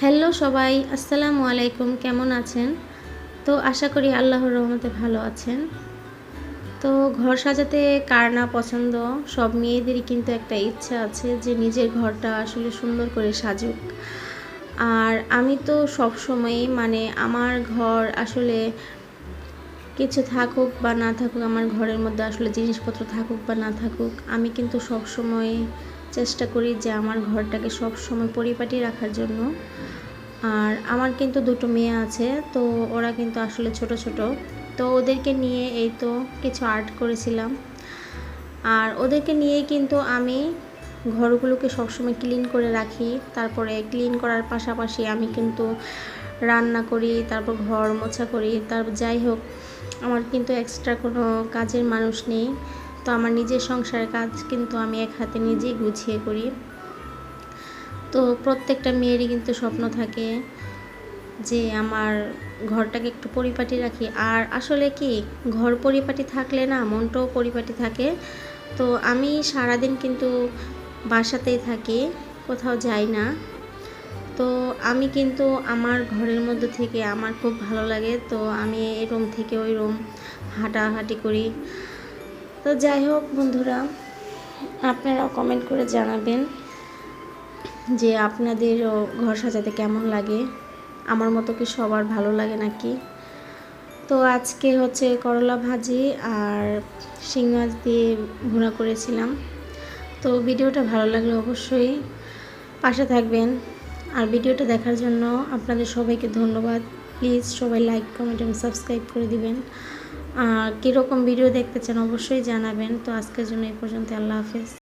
Hello সবাই, আসসালামু আলাইকুম, কেমন আছেন? তো আশা করি আল্লাহর রহমতে ভালো আছেন। তো ঘর সাজাতে কার না পছন্দ, সব মেয়েদেরই কিন্তু একটা ইচ্ছা আছে যে নিজের ঘরটা আসলে সুন্দর করে সাজুক। আর আমি তো সব সময় মানে আমার ঘর আসলে কিছু থাকুক বা না থাকুক, আমার ঘরের মধ্যে আসলে জিনিসপত্র থাকুক বা না থাকুক, আমি কিন্তু সব সময় চেষ্টা করি যে আমার ঘরটাকে সব সময় পরিপাটি রাখার জন্য। আর আমার কিন্তু দুটো মেয়ে আছে, তো ওরা কিন্তু আসলে ছোট ছোট। তো ওদেরকে নিয়ে এই তো কিছু আর্ট করেছিলাম। আর ওদেরকে নিয়েই কিন্তু আমি ঘরগুলোকে সবসময় ক্লিন করে রাখি। তারপরে ক্লিন করার পাশাপাশি আমি কিন্তু রান্না করি, তারপর ঘর মোছা করি। তারপর যাই হোক, আমার কিন্তু এক্সট্রা কোনো কাজের মানুষ নেই। তো আমার নিজের সংসারের কাজ কিন্তু আমি এক হাতে নিজেই গুছিয়ে করি। তো প্রত্যেকটা মেয়েরই কিন্তু স্বপ্ন থাকে যে আমার ঘরটাকে একটু পরিপাটি রাখি। আর আসলে কি, ঘর পরিপাটি থাকলে না মনটাও পরিপাটি থাকে। তো আমি সারাদিন কিন্তু বাসাতেই থাকি, কোথাও যাই না। তো আমি কিন্তু আমার ঘরের মধ্যে থেকে আমার খুব ভালো লাগে। তো আমি এই রুম থেকে ওই রুম হাঁটাহাঁটি করি। তো যাই হোক বন্ধুরা, আপনারা কমেন্ট করে জানাবেন যে আপনাদেরও ঘর সাজাতে কেমন লাগে? আমার মতো কি সবার ভালো লাগে নাকি? তো আজকে হচ্ছে করলা ভাজি আর শিং মাছ দিয়ে ভুনা করেছিলাম। তো ভিডিওটা ভালো লাগলে অবশ্যই পাশে থাকবেন। আর ভিডিওটা দেখার জন্য আপনাদের সবাইকে ধন্যবাদ। প্লিজ সবাই লাইক কমেন্ট এবং সাবস্ক্রাইব করে দিবেন। কীরকম ভিডিও দেখতে চান অবশ্যই জানাবেন। তো আজকের জন্য এই পর্যন্ত আল্লাহ হাফেজ।